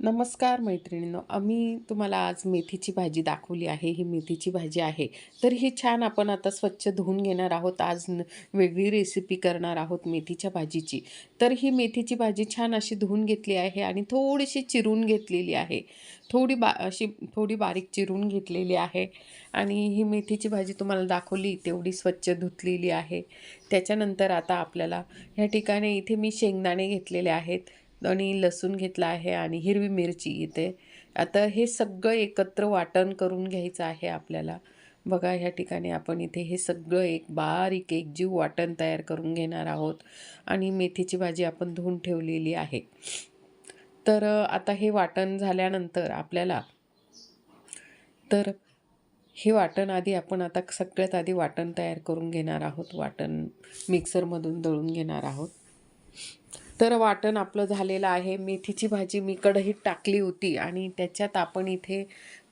नमस्कार मैत्रिणींनो आम्ही तुम्हाला आज मेथीची भाजी दाखवली आहे. ही मेथीची भाजी आहे. तर ही छान आपण आता स्वच्छ धुवून घेणार आहोत. आज न वेगळी रेसिपी करणार आहोत मेथीच्या भाजीची. तर ही मेथीची भाजी छान अशी धुवून घेतली आहे आणि थोडीशी चिरून घेतलेली आहे. थोडी बा अशी थोडी बारीक चिरून घेतलेली आहे. आणि ही मेथीची भाजी तुम्हाला दाखवली तेवढी स्वच्छ धुतलेली आहे. त्याच्यानंतर आता आपल्याला ह्या ठिकाणी इथे मी शेंगदाणे घेतलेले आहेत. आणि लसूण घेतला आहे आणि हिरवी मिरची इथे. आता हे सगळं एकत्र वाटण करून घ्यायचं आहे आपल्याला. बघा ह्या ठिकाणी आपण इथे हे सगळं एक बारीक एक जीव वाटण तयार करून घेणार आहोत आणि मेथीची भाजी आपण धुवून ठेवलेली आहे. तर आता हे वाटण झाल्यानंतर आपल्याला तर हे वाटण आधी आपण आता सगळ्यात आधी वाटण तयार करून घेणार आहोत. वाटण मिक्सरमधून दळून घेणार आहोत. तर वाटण आपलं झालेलं आहे. मेथीची भाजी मी कढईत टाकली होती आणि त्याच्यात आपण इथे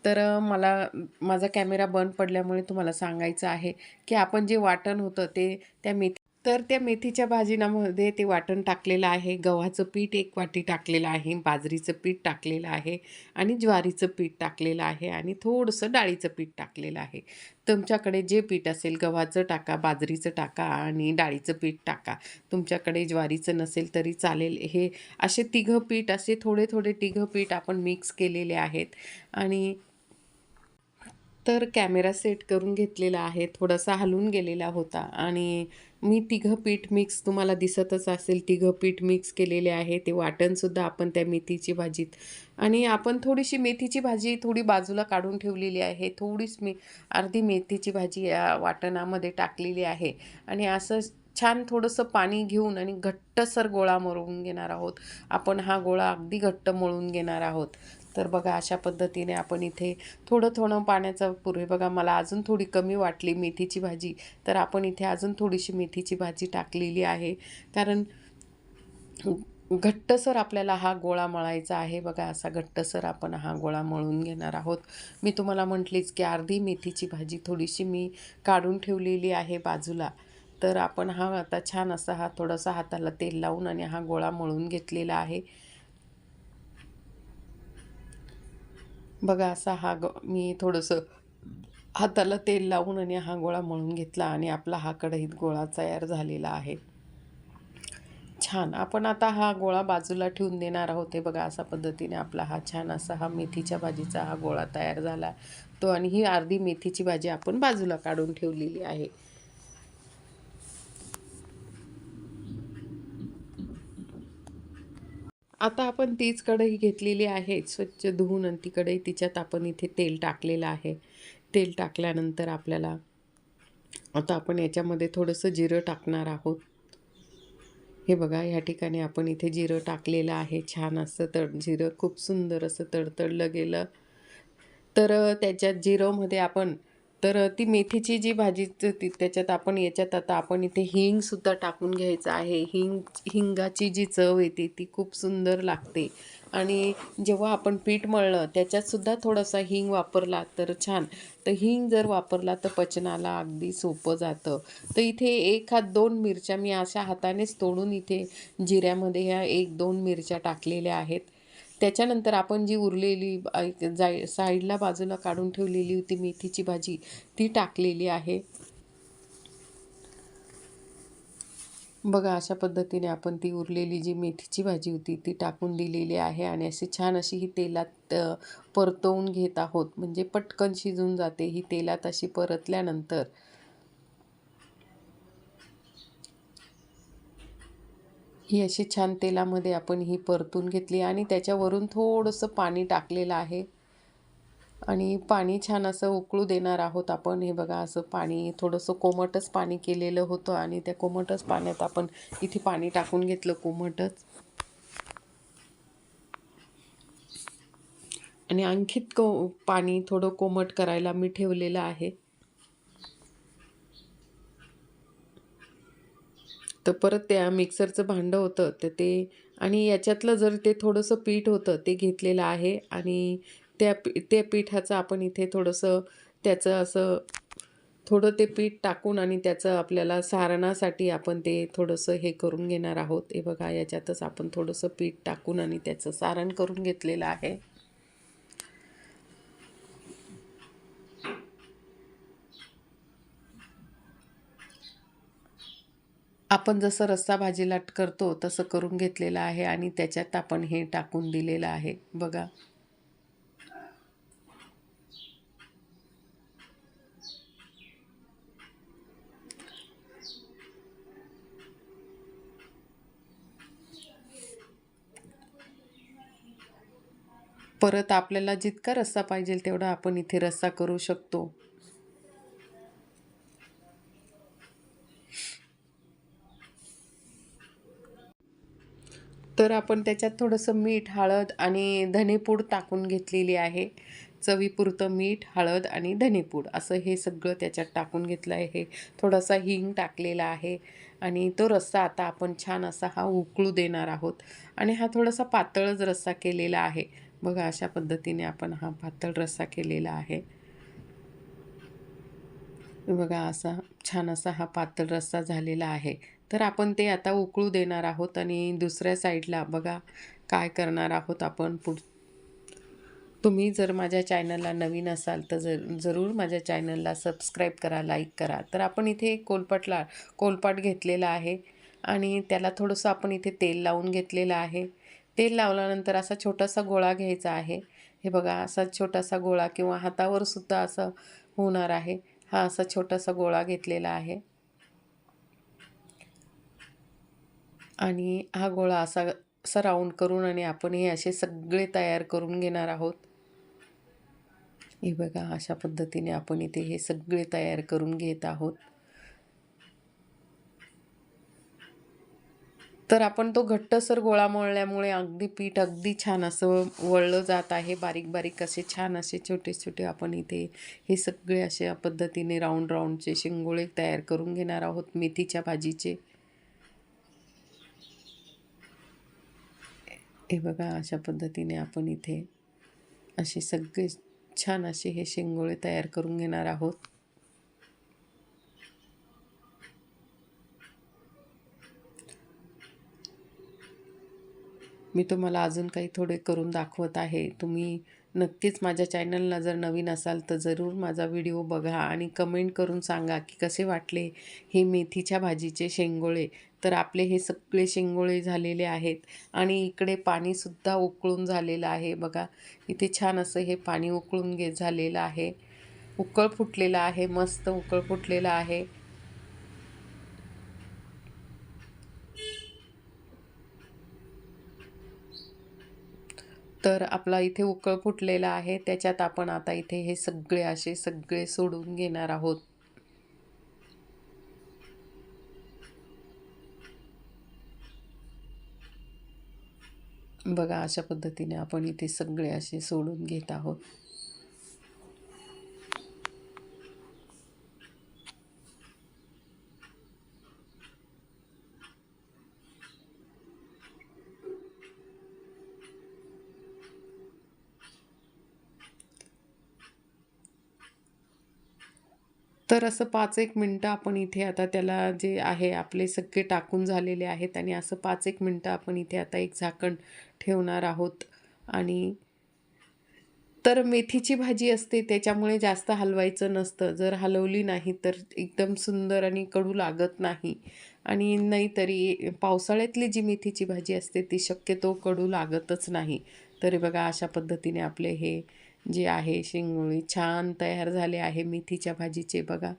तर मला माझा कॅमेरा बंद पडल्यामुळे तुम्हाला सांगायचं आहे की आपण जे वाटण होतं ते त्या मेथी तर त्या मेथीच्या भाजीनामध्ये ते वाटण टाकलेलं आहे गव्हाचं पीठ एक वाटी टाकलेलं आहे बाजरीचं पीठ टाकलेलं आहे आणि ज्वारीचं पीठ टाकलेलं आहे आणि थोडंसं डाळीचं पीठ टाकलेलं आहे. तुमच्याकडे जे पीठ असेल गव्हाचं टाका बाजरीचं टाका आणि डाळीचं पीठ टाका. तुमच्याकडे ज्वारीचं नसेल तरी चालेल. हे असे तिघं पीठ असे थोडे थोडे तिघं पीठ आपण मिक्स केलेले आहेत आणि तर कॅमेरा सेट करून घेतलेला आहे थोडासा हलून गेलेला होता आणि मी तिघं पीठ मिक्स तुम्हाला दिसतच असेल तिघं पीठ मिक्स केलेले आहे ते वाटणसुद्धा आपण त्या मेथीची भाजीत. आणि आपण थोडीशी मेथीची भाजी थोडी बाजूला काढून ठेवलेली आहे थोडीच मी अर्धी मेथीची भाजी या वाटणामध्ये टाकलेली आहे. आणि असं छान थोडंसं पाणी घेऊन आणि घट्टसर गोळा मळवून घेणार आहोत. आपण हा गोळा अगदी घट्ट मळून घेणार आहोत. तर बघा अशा पद्धतीने आपण इथे थोडं थोडं पाण्याचा पूर्वी बघा मला अजून थोडी कमी वाटली मेथीची भाजी. तर आपण इथे अजून थोडीशी मेथीची भाजी टाकलेली आहे. कारण घट्टसर आपल्याला हा गोळा मळायचा आहे. बघा असा घट्टसर आपण हा गोळा मळून घेणार आहोत. मी तुम्हाला म्हटलीच की अर्धी मेथीची भाजी थोडीशी मी काढून ठेवलेली आहे बाजूला. तर आपण हा आता छान असा हा थोडासा हाताला तेल लावून आणि हा गोळा मळून घेतलेला आहे. बघा असा हा ग मी थोडंसं हाताला तेल लावून आणि हा गोळा मळून घेतला आणि आपला हा कढईत गोळा तयार झालेला आहे. छान. आपण आता हा गोळा बाजूला ठेवून देणार आहोत. हे बघा अशा पद्धतीने आपला हा छान असा हा मेथीच्या भाजीचा हा गोळा तयार झाला. तो आणि ही अर्धी मेथीची भाजी आपण बाजूला काढून ठेवलेली आहे. आता आपण तीच कढई घेतलेली आहे. स्वच्छ धुवून आणि ती कढई तिच्यात आपण इथे तेल टाकलेलं आहे. तेल टाकल्यानंतर आपल्याला आता आपण याच्यामध्ये थोडंसं जिरं टाकणार आहोत. हे बघा ह्या ठिकाणी आपण इथे जिरं टाकलेलं आहे. छान असं तड जिरं खूप सुंदर असं तडतडलं गेलं. तर त्याच्यात जिरंमध्ये आपण तर ती मेथीची जी भाजी ती त्याच्यात आपण याच्यात आता आपण इथे हिंगसुद्धा टाकून घ्यायचं आहे. हिंग हिंगाची जी चव येते ती खूप सुंदर लागते. आणि जेव्हा आपण पीठ मळलं त्याच्यातसुद्धा थोडासा हिंग वापरला तर छान. तर हिंग जर वापरला तर पचनाला अगदी सोपं जातं. तर इथे एक हात दोन मिरच्या मी अशा हातानेच तोडून इथे जिऱ्यामध्ये ह्या एक दोन मिरच्या टाकलेल्या आहेत. त्याच्यानंतर आपण जी उरलेली जाय साईडला बाजूला काढून ठेवलेली होती मेथीची भाजी ती टाकलेली आहे. बघा अशा पद्धतीने आपण ती उरलेली जी मेथीची भाजी होती ती टाकून दिलेली आहे आणि अशी छान अशी ही तेलात परतवून घेत आहोत. म्हणजे पटकन शिजून जाते ही तेलात अशी परतल्यानंतर. ही अशी छान तेलामध्ये आपण ही परतून घेतली आणि त्याच्यावरून थोडंसं पाणी टाकलेलं आहे. आणि पाणी छान असं उकळू देणार आहोत आपण. हे बघा असं पाणी थोडंसं कोमटच पाणी केलेलं होतं आणि त्या कोमटच पाण्यात आपण इथे पाणी टाकून घेतलं कोमटच. आणि आणखीत को पाणी थोडं कोमट करायला मी ठेवलेलं आहे. तर परत त्या मिक्सरचं भांडं होतं तर ते आणि याच्यातलं जर ते थोडंसं पीठ होतं ते घेतलेलं आहे आणि त्या पी त्या पिठाचं आपण इथे थोडंसं त्याचं असं थोडं ते पीठ टाकून आणि त्याचं आपल्याला सारणासाठी आपण ते थोडंसं हे करून घेणार आहोत. हे बघा याच्यातच आपण थोडंसं पीठ टाकून आणि त्याचं सारण करून घेतलेलं आहे. आपण जसं रस्सा भाजीला करतो तसं करून घेतलेलं आहे आणि त्याच्यात आपण हे टाकून दिलेलं आहे. बघा. परत आपल्याला जितका रस्सा पाहिजे तेवढा आपण इथे रस्सा करू शकतो. तर आपण त्याच्यात थोडंसं मीठ हळद आणि धनेपूड टाकून घेतलेली आहे. चवीपुरतं मीठ हळद आणि धनेपूड असं हे सगळं त्याच्यात टाकून घेतलं आहे. थोडासा हिंग टाकलेला आहे आणि तो रस्सा आता आपण छान असा हा उकळू देणार आहोत. आणि हा थोडासा पातळच रस्सा केलेला आहे. बघा अशा पद्धतीने आपण हा पातळ रस्सा केलेला आहे. बघा असा छान असा हा पातळ रस्सा झालेला आहे. तर आपण ते आता उकळू देणार आहोत आणि दुसऱ्या साईडला बघा काय करणार आहोत आपण पुढ. तुम्ही जर माझ्या चॅनलला नवीन असाल तर जर जरूर माझ्या चॅनलला सबस्क्राईब करा लाईक करा. तर आपण इथे कोलपटला कोलपाट घेतलेला आहे आणि त्याला थोडंसं आपण इथे तेल लावून घेतलेलं आहे. तेल लावल्यानंतर असा छोटासा गोळा घ्यायचा आहे. हे बघा असा छोटासा गोळा किंवा हातावर सुद्धा असं होणार आहे. हा असा छोटासा गोळा घेतलेला आहे. आणि हा गोळा असा असा राऊंड करून आणि आपण हे असे सगळे तयार करून घेणार आहोत. हे बघा अशा पद्धतीने आपण इथे हे सगळे तयार करून घेत आहोत. तर आपण तो घट्टसर गोळा मळल्यामुळे अगदी पीठ अगदी छान असं वळलं जात आहे. बारीक बारीक असे छान असे छोटे छोटे आपण इथे हे सगळे अशा पद्धतीने राऊंड राऊंडचे शिंगोळे तयार करून घेणार आहोत मेथीच्या भाजीचे. हे बघा अशा पद्धतीने आपण इथे असे सगळे छान असे हे शेंगोळे तयार करून घेणार आहोत. मी तुम्हाला अजून काही थोडे करून दाखवत आहे. तुम्ही नक्कीच माझ्या चॅनलला जर नवीन असाल तर जरूर माझा व्हिडिओ बघा आणि कमेंट करून सांगा की कसे वाटले हे मेथीच्या भाजीचे शेंगोळे. तर आपले हे सगळे शेंगोळे झालेले आहेत आणि इकडे पाणीसुद्धा उकळून झालेलं आहे. बघा इथे छान असं हे पाणी उकळून घे झालेलं आहे. उकळ फुटलेलं आहे मस्त उकळ फुटलेलं आहे. तर आपला इथे उकळ फुटलेला आहे. त्याच्यात आपण आता इथे हे सगळे असे सगळे सोडून घेणार आहोत. बघा अशा पद्धतीने आपण इथे सगळे असे सोडून घेत आहोत. तर असं पाच एक मिनटं आपण इथे आता त्याला जे आहे आपले सगळे टाकून झालेले आहेत आणि असं पाच एक मिनटं आपण इथे आता एक झाकण ठेवणार आहोत. आणि तर मेथीची भाजी असते त्याच्यामुळे जास्त हलवायचं नसतं. जर हलवली नाही तर एकदम सुंदर आणि कडू लागत नाही. आणि नाही तरी पावसाळ्यातली जी मेथीची भाजी असते ती शक्यतो कडू लागतच नाही. तरी बघा अशा पद्धतीने आपले हे जे आहे शेंगोळी छान तयार झाले आहे मेथीच्या भाजीचे. बघा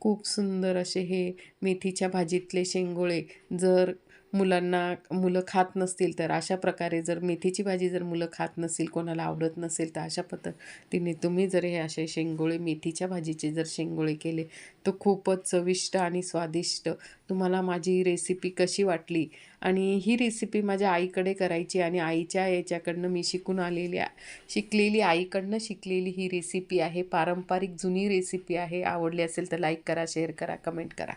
खूप सुंदर असे हे मेथीच्या भाजीतले शेंगोळे जर मुलांना मुलं खात नसतील तर अशा प्रकारे जर मेथीची भाजी जर मुलं खात नसतील कोणाला आवडत नसेल तर अशा पद्धतीने तुम्ही जर हे असे शेंगोळे मेथीच्या भाजीचे जर शेंगोळे केले तर खूपच चविष्ट आणि स्वादिष्ट तुम्हाला माझी रेसिपी कशी वाटली? आणि ही रेसिपी माझ्या आईकडे करायची आणि आईच्या याच्याकडनं मी शिकून आलेली शिकलेली आईकडनं शिकलेली ही रेसिपी आहे. पारंपरिक जुनी रेसिपी आहे. आवडली असेल तर लाईक करा शेअर करा कमेंट करा.